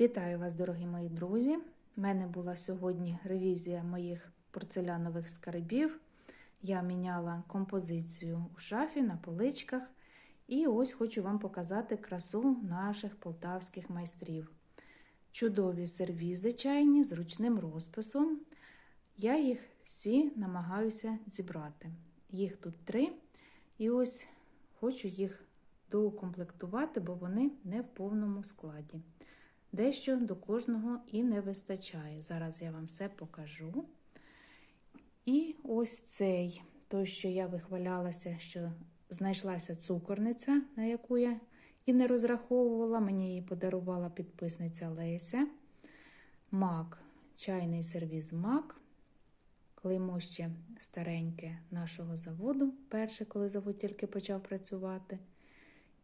Вітаю вас, дорогі мої друзі! У мене була сьогодні ревізія моїх порцелянових скарбів. Я міняла композицію у шафі на поличках. І ось хочу вам показати красу наших полтавських майстрів. Чудові сервізи чайні з ручним розписом. Я їх всі намагаюся зібрати. Їх тут три. І ось хочу їх доукомплектувати, бо вони не в повному складі. Дещо до кожного і не вистачає. Зараз я вам все покажу. І ось цей, той, що я вихвалялася, що знайшлася цукорниця, на яку я і не розраховувала. Мені її подарувала підписниця Леся. Мак, чайний сервіз Мак. Клеймо ще стареньке нашого заводу, перше, коли завод тільки почав працювати.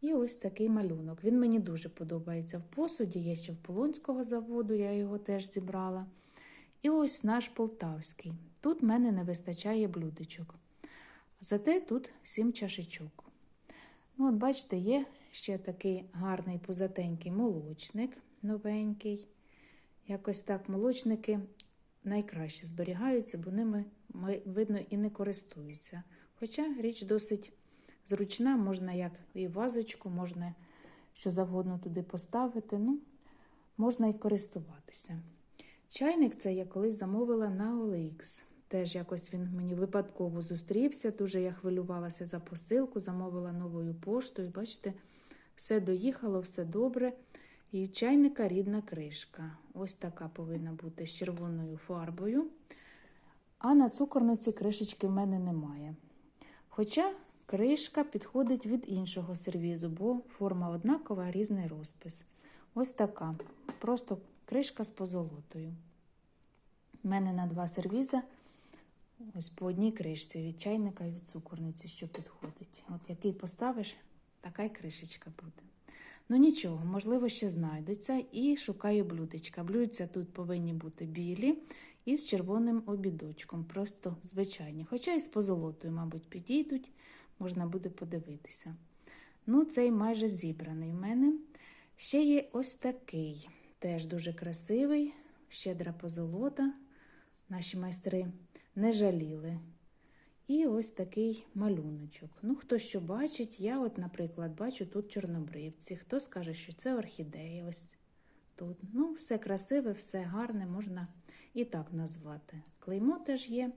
І ось такий малюнок. Він мені дуже подобається в посуді. Є ще в Полонського заводу, я його теж зібрала. І ось наш полтавський. Тут в мене не вистачає блюдечок. Зате тут сім чашечок. Ну, от бачите, є ще такий гарний пузатенький молочник новенький. Якось так молочники найкраще зберігаються, бо ними, видно, і не користуються. Хоча річ досить зручна, можна як і вазочку, можна що завгодно туди поставити, ну, можна і користуватися. Чайник це я колись замовила на OLX. Теж якось він мені випадково зустрівся. Дуже я хвилювалася за посилку, замовила новою поштою. Бачите, все доїхало, все добре. І в чайника рідна кришка. Ось така повинна бути з червоною фарбою. А на цукорниці кришечки в мене немає. Хоча кришка підходить від іншого сервізу, бо форма однакова, різний розпис. Ось така. Просто кришка з позолотою. У мене на два сервіза ось по одній кришці від чайника і від цукорниці, що підходить. От який поставиш, така й кришечка буде. Ну нічого, можливо, ще знайдеться. І шукаю блюдечка. Блюдця тут повинні бути білі і з червоним обідочком, просто звичайні. Хоча і з позолотою, мабуть, підійдуть, можна буде подивитися. Ну, цей майже зібраний в мене. Ще є ось такий, теж дуже красивий, щедра позолота. Наші майстри не жаліли. І ось такий малюночок. Ну, хто що бачить, я, от, наприклад, бачу тут чорнобривці. Хто скаже, що це орхідея. Ось тут. Ну, все красиве, все гарне, можна і так назвати. Клеймо теж є.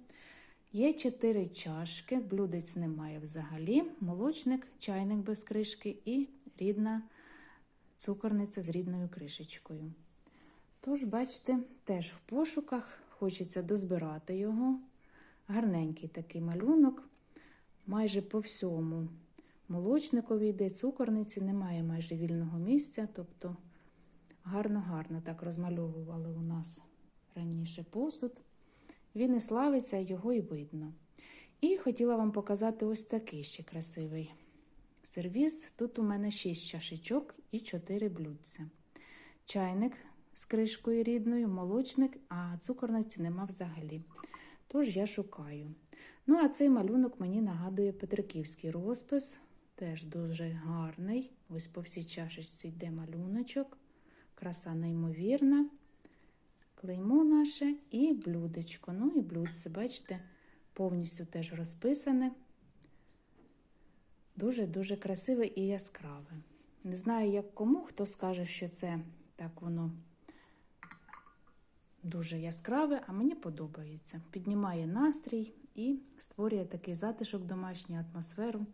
Є чотири чашки, блюдець немає взагалі. Молочник, чайник без кришки і рідна цукорниця з рідною кришечкою. Тож, бачите, теж в пошуках хочеться дозбирати його. Гарненький такий малюнок, майже по всьому молочникові йде, цукорниці, немає майже вільного місця, тобто гарно-гарно так розмальовували у нас раніше посуд. Він і славиться, його і видно. І хотіла вам показати ось такий ще красивий сервіз. Тут у мене 6 чашечок і 4 блюдця. Чайник з кришкою рідною, молочник, а цукорниці нема взагалі. Тож я шукаю. Ну, а цей малюнок мені нагадує Петриківський розпис. Теж дуже гарний. Ось по всій чашечці йде малюночок. Краса неймовірна. Клеймо наше і блюдечко. Ну і блюдце, бачите, повністю теж розписане. Дуже-дуже красиве і яскраве. Не знаю, як кому, хто скаже, що це так воно дуже яскраве, а мені подобається. Піднімає настрій і створює такий затишок, домашню атмосферу,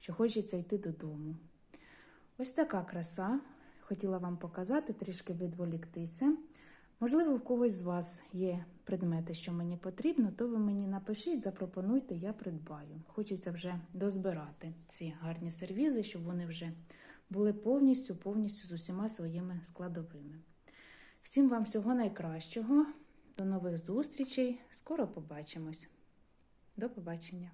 що хочеться йти додому. Ось така краса. Хотіла вам показати, трішки відволіктися. Можливо, в когось з вас є предмети, що мені потрібно, то ви мені напишіть, запропонуйте, я придбаю. Хочеться вже дозбирати ці гарні сервізи, щоб вони вже були повністю, повністю з усіма своїми складовими. Всім вам всього найкращого. До нових зустрічей. Скоро побачимось. До побачення!